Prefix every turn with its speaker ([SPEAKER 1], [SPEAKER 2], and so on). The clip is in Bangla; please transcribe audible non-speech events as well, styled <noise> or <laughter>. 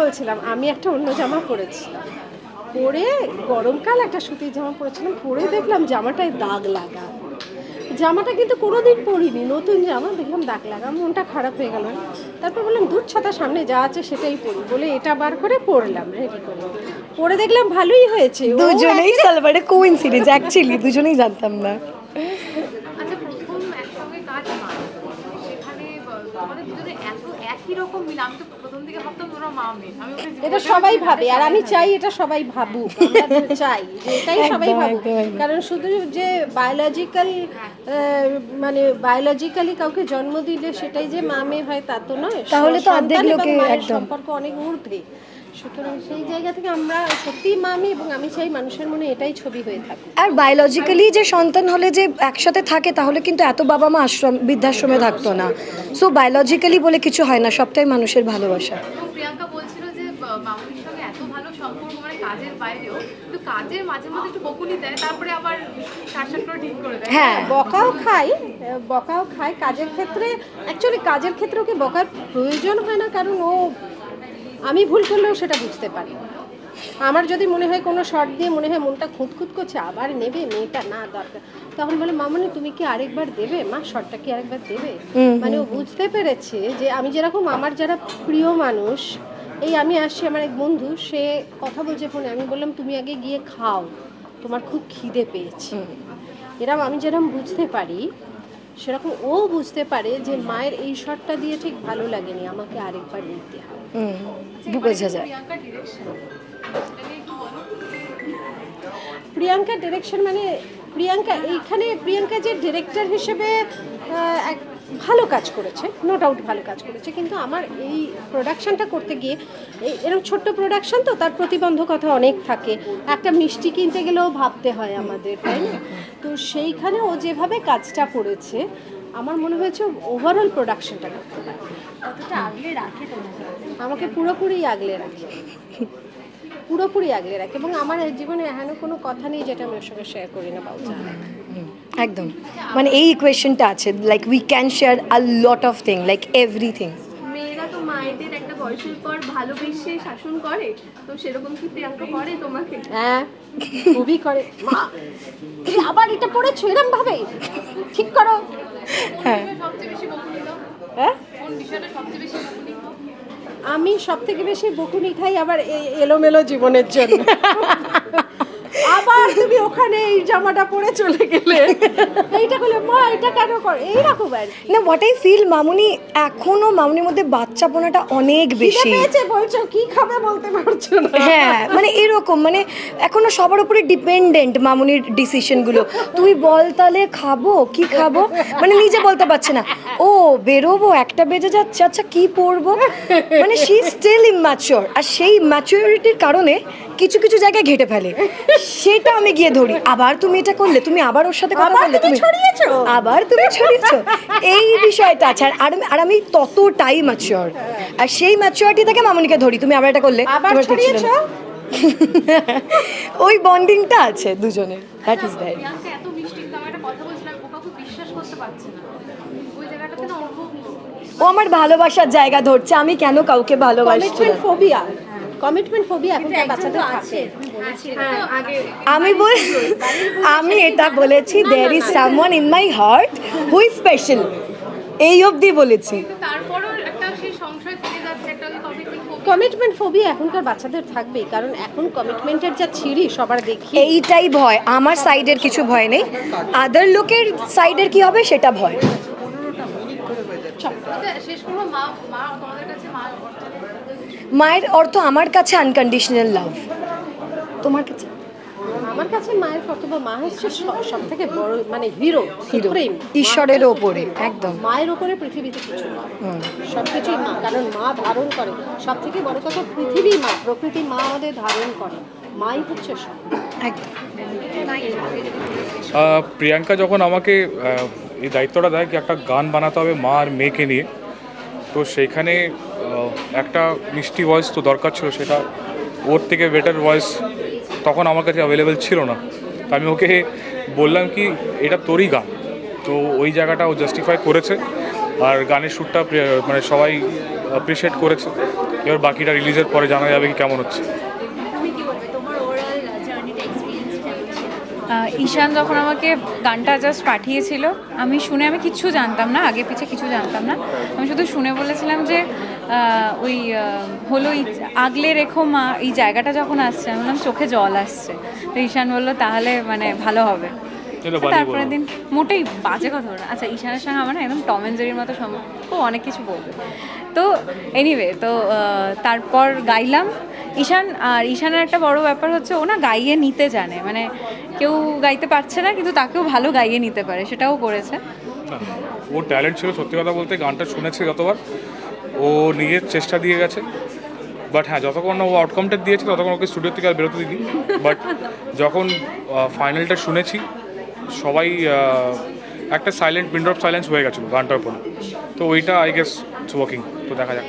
[SPEAKER 1] বলছিলাম আমি একটা অন্য জামা পরেছি। পরে গরমকাল একটা সুতির জামা পরেছিলাম পরে দেখলাম জামাটায় দাগ লাগা। জামাটা কিন্তু কোনোদিন পরিনি নতুন জামা দেখলাম দাগ লাগা মনটা খারাপ হয়ে গেল। তারপর বললাম দুধ ছাতা সামনে যা আছে সেটাই পরি। বলে এটা বার করে পরলাম রেডি করে। পরে দেখলাম ভালোই হয়েছে।
[SPEAKER 2] দুজনেই সালভারে কোইন্সিডেন্স অ্যাকচুয়ালি দুজনেই জানতাম না।
[SPEAKER 3] আচ্ছা প্রথম একসঙ্গে কাজ সেখানে তোমাদের দুজনে এত রকম মিল? আমি তো প্রথম থেকে ভাবতাম তোমরা মা মেয়ে। আমি
[SPEAKER 1] এটা সবাই ভাবে আর আমি চাই এটা সবাই ভাবুক আমরা চাই যে এটাই সবাই ভাবুক। কারণ শুধু যে বায়োলজিক্যাল মানে বায়োলজিক্যালি কাউকে জন্ম দিলে সেটাই যে মা মেয়ে হয় তা তো নয়।
[SPEAKER 2] তাহলে তো অর্ধেক লোকে একদম।
[SPEAKER 1] সম্পর্ক অনেক ঊর্ধ্বে। সুতরাং সেই জায়গা থেকে আমরা সত্যিই মা মেয়ে এবং আমি চাই মানুষের মনে এটাই ছবি হয়ে থাকুক।
[SPEAKER 2] আর বায়োলজিক্যালি যে সন্তান হলে যে একসাথে থাকে তাহলে কিন্তু এত বাবা মা আশ্রম বৃদ্ধাশ্রমে থাকতো না। সো বায়োলজিক্যালি বলে কিছু হয় না সবটাই মানুষের ভালোবাসা।
[SPEAKER 3] প্রিয়াঙ্কা বলছিল যে মামুনির সঙ্গে এত ভালো সম্পর্ক মানে কাজের বাইরেও কিন্তু কাজের মাঝে মাঝে একটু বকুনি দেয় তারপরে আবার করে ঠিক করে দেয়।
[SPEAKER 2] হ্যাঁ।
[SPEAKER 1] বকাও খাই বকাও খাই। কাজের ক্ষেত্রে অ্যাকচুয়ালি কাজের ক্ষেত্রে ওকে বকার প্রয়োজন হয় না? কারণ ও আমি ভুল করলেও সেটা বুঝতে পারি। আমার যদি মনে হয় কোনো শর্ট দিয়ে মনে হয় মনটা খুঁতখুত করছে আবার নেবে মেয়েটা না দরকার। তখন বলে মামনি তুমি কি আরেকবার দেবে? মা শর্টটা কি আরেকবার দেবে? মানে ও বুঝতে পেরেছে যে আমি যেরকম আমার যারা প্রিয় মানুষ এই আমি আসছি আমার এক বন্ধু সে কথা বলছে ফোনে। আমি বললাম তুমি আগে গিয়ে খাও। তোমার খুব খিদে পেয়েছে। এরকম আমি যেরকম বুঝতে পারি সেরকম ও বুঝতে পারে যে মায়ের এই শটটা দিয়ে ঠিক ভালো লাগেনি আমাকে আরেকবার নিতে হবে।
[SPEAKER 2] বোঝা যায়?
[SPEAKER 3] বলো।
[SPEAKER 1] প্রিয়াঙ্কা ডিরেকশন মানে প্রিয়াঙ্কা এইখানে প্রিয়াঙ্কা যে ডিরেক্টর হিসেবে এক ভালো কাজ করেছে নো ডাউট ভালো কাজ করেছে। কিন্তু আমার এই প্রোডাকশনটা করতে গিয়ে এরকম ছোট্ট প্রোডাকশন তো তার প্রতিবন্ধকতা অনেক থাকে। একটা মিষ্টি কিনতে গেলেও ভাবতে হয় আমাদের, তাই না? তো সেইখানে ও যেভাবে কাজটা করেছে, আমার মনে হয়েছে ওভারঅল প্রোডাকশনটা করতে পারে। আমাকে পুরোপুরি আগলে রাখে। পুরোপুরি আগলে রাখে এবং আমার জীবনে এমন কোনো কথা নেই যেটা আমি ওর সঙ্গে শেয়ার করি না বা
[SPEAKER 2] একদম। মানে এই ইকুয়েশনটা আছে like we can share a lot of thing like everything
[SPEAKER 4] মেয়েরা তো মায়েদের একটা বয়সের পর ভালোবেসে শাসন করে তো সেরকম কি প্রিয়াঙ্কা করে তোমাকে?
[SPEAKER 1] হ্যাঁ খুবই করে। মা আবার এটা পড়েছো এরম ভাবে। ঠিক করো।
[SPEAKER 2] হ্যাঁ।
[SPEAKER 3] সবচেয়ে বেশি বকুনি দাও
[SPEAKER 1] হ্যাঁ?
[SPEAKER 3] কোন বিষয়টা সবচেয়ে বেশি বকুনি দাও
[SPEAKER 1] আমি সব থেকে বেশি বকুনি খাই আবার এই এলোমেলো জীবনের জন্য। <laughs> আবার তুমি ওখানে এই জামাটা পরে চলে গেলে। এইটা করলে মা এটা কেন কর এইরকম আর কি।
[SPEAKER 2] না হোয়াট আই ফিল মামুনি এখনও মামুনির মধ্যে বাচ্চাপনাটা অনেক বেশি।
[SPEAKER 1] বলছো কি খাবে বলতে পারছ না।
[SPEAKER 2] হ্যাঁ মানে এরকম মানে এখনও সবার উপরে ডিপেন্ডেন্ট মামুনির ডিসিশনগুলো তুই বল তাহলে খাব কি খাব? মানে নিজে বলতে পারছে না। ও বেরোবো একটা বেজে যাচ্ছে আচ্ছা কি পরবো? মানে শি স্টিল ইম্যাচিওর আর সেই ম্যাচিওরিটির কারণে কিছু কিছু জায়গায় ঘেটে ফেলে। সেটা আমি গিয়ে ধরি। আবার তুমি এটা করলে তুমি আবার ওর সাথে কথা বললে
[SPEAKER 1] তুমি ছড়িয়েছো?
[SPEAKER 2] আবার তুমি ছড়িয়েছো। এই বিষয়টা আছে। আর আমি- আর আমি ততটাই ম্যাচিওর আর সেই ম্যাচিওরিটি থেকে মামুনিকে ধরি। তুমি আবার এটা করলে
[SPEAKER 1] আবার। ছড়িয়েছো?
[SPEAKER 2] ওই বন্ডিংটা আছে দুজনের। দ্যাট ইজ দ্যাট
[SPEAKER 3] এত মিষ্টি। একটা কথা বলছিলাম ও কাউকে বিশ্বাস করতে পারছে না। ওই জায়গাটাতে না
[SPEAKER 2] ও আমার ভালোবাসার জায়গা ধরছে। আমি কেন কাউকে ভালোবাসছি
[SPEAKER 1] কমিটমেন্ট ফোবিয়া কমিটমেন্ট ফোবিয়া এখনকার বাচ্চাদের আছে।
[SPEAKER 2] আমি বল আমি এটা বলেছি there is someone in my heart who is special এই অবধি বলেছি।
[SPEAKER 3] কিন্তু তারপরও একটা সেই সংশয় থেকে যাচ্ছে একটা কমিটমেন্ট
[SPEAKER 1] কমিটমেন্ট ফোবিয়া এখনকার বাচ্চাদের থাকবেই কারণ এখন কমিটমেন্টের যা ছিঁড়ি সবার দেখি।
[SPEAKER 2] এইটাই ভয়। আমার সাইডের কিছু ভয় নেই। আদার লোকের সাইডের কি হবে সেটা ভয়।
[SPEAKER 3] আচ্ছা, শেষ করব মা মা তোমাদের কাছে মা অর্থ
[SPEAKER 2] মায়ের অর্থ আমার কাছে আনকন্ডিশনাল লাভ তোমার কাছে?
[SPEAKER 1] আমার কাছে মায়ের কর্তব্য মা হচ্ছে সব থেকে বড় মানে হিরো
[SPEAKER 2] হিরো।
[SPEAKER 1] প্রেম
[SPEAKER 2] ঈশ্বরের ওপরে একদম।
[SPEAKER 1] মায়ের ওপরে পৃথিবীতে কিছু না। সব কিছুই মা কারণ মা ধারণ করে। সব থেকে বড় কথা পৃথিবী মা প্রকৃতি মা আমাদের ধারণ করে। মাই হচ্ছে সব।
[SPEAKER 2] একদম।
[SPEAKER 5] প্রিয়াঙ্কা যখন আমাকে এই দায়িত্বটা দেয় কি একটা গান বানাতে হবে মা আর মেয়েকে নিয়ে তো সেইখানে একটা মিষ্টি ভয়েস তো দরকার ছিল সেটা ওর থেকে বেটার ভয়েস তখন আমার কাছে অ্যাভেলেবেল ছিল না। তো আমি ওকে বললাম কি, এটা তোরই গান। তো ওই জায়গাটা ও জাস্টিফাই করেছে। আর গানের শ্যুটটা মানে সবাই অ্যাপ্রিসিয়েট করেছে। এবার বাকিটা রিলিজের পরে জানা যাবে কি কেমন হচ্ছে
[SPEAKER 6] তুমি কি বলবে তোমার ওভারঅল জার্নিটা এক্সপিরিয়েন্স কেমন ছিল
[SPEAKER 7] আহ, ঈশান যখন আমাকে গানটা জাস্ট পাঠিয়েছিল আমি শুনে আমি কিচ্ছু জানতাম না আগে পিছে কিছু জানতাম না। আমি শুধু শুনে বলেছিলাম যে ওই হলো আগলে রেখো মা এই জায়গাটা যখন আসছে আমি বললাম চোখে জল আসছে। তো ঈশান বলল তাহলে মানে ভালো হবে। তারপরের দিন মোটেই বাজে কথা বলো আচ্ছা ঈশানের সঙ্গে আমার না একদম টম অ্যান্ড জেরির মতো সম্পর্ক অনেক কিছু বলবে। তো এনিওয়ে তো তারপর গাইলাম। ঈশান আর ঈশানের একটা বড় ব্যাপার হচ্ছে ও না গাইয়ে নিতে জানে। মানে কেউ গাইতে পারছে না, কিন্তু তাকেও ভালো গাইয়ে নিতে পারে, সেটাও করেছে।
[SPEAKER 5] ওর ট্যালেন্ট ছিল, সত্যি কথা বলতে গানটা শুনেছে যতবার। ও নিজের চেষ্টা দিয়ে গেছে। বাট হ্যাঁ যতক্ষণ ও আউটকামটা দিয়েছে, ততক্ষণ ওকে স্টুডিও থেকে আর বেরোতে দিইনি। বাট যখন ফাইনালটা শুনেছি, সবাই একটা সাইলেন্ট উইন্ড অফ সাইলেন্স হয়ে গেছিল গানটার উপরে তো ওইটা আই গেস ওয়ার্কিং তো দেখা যাক।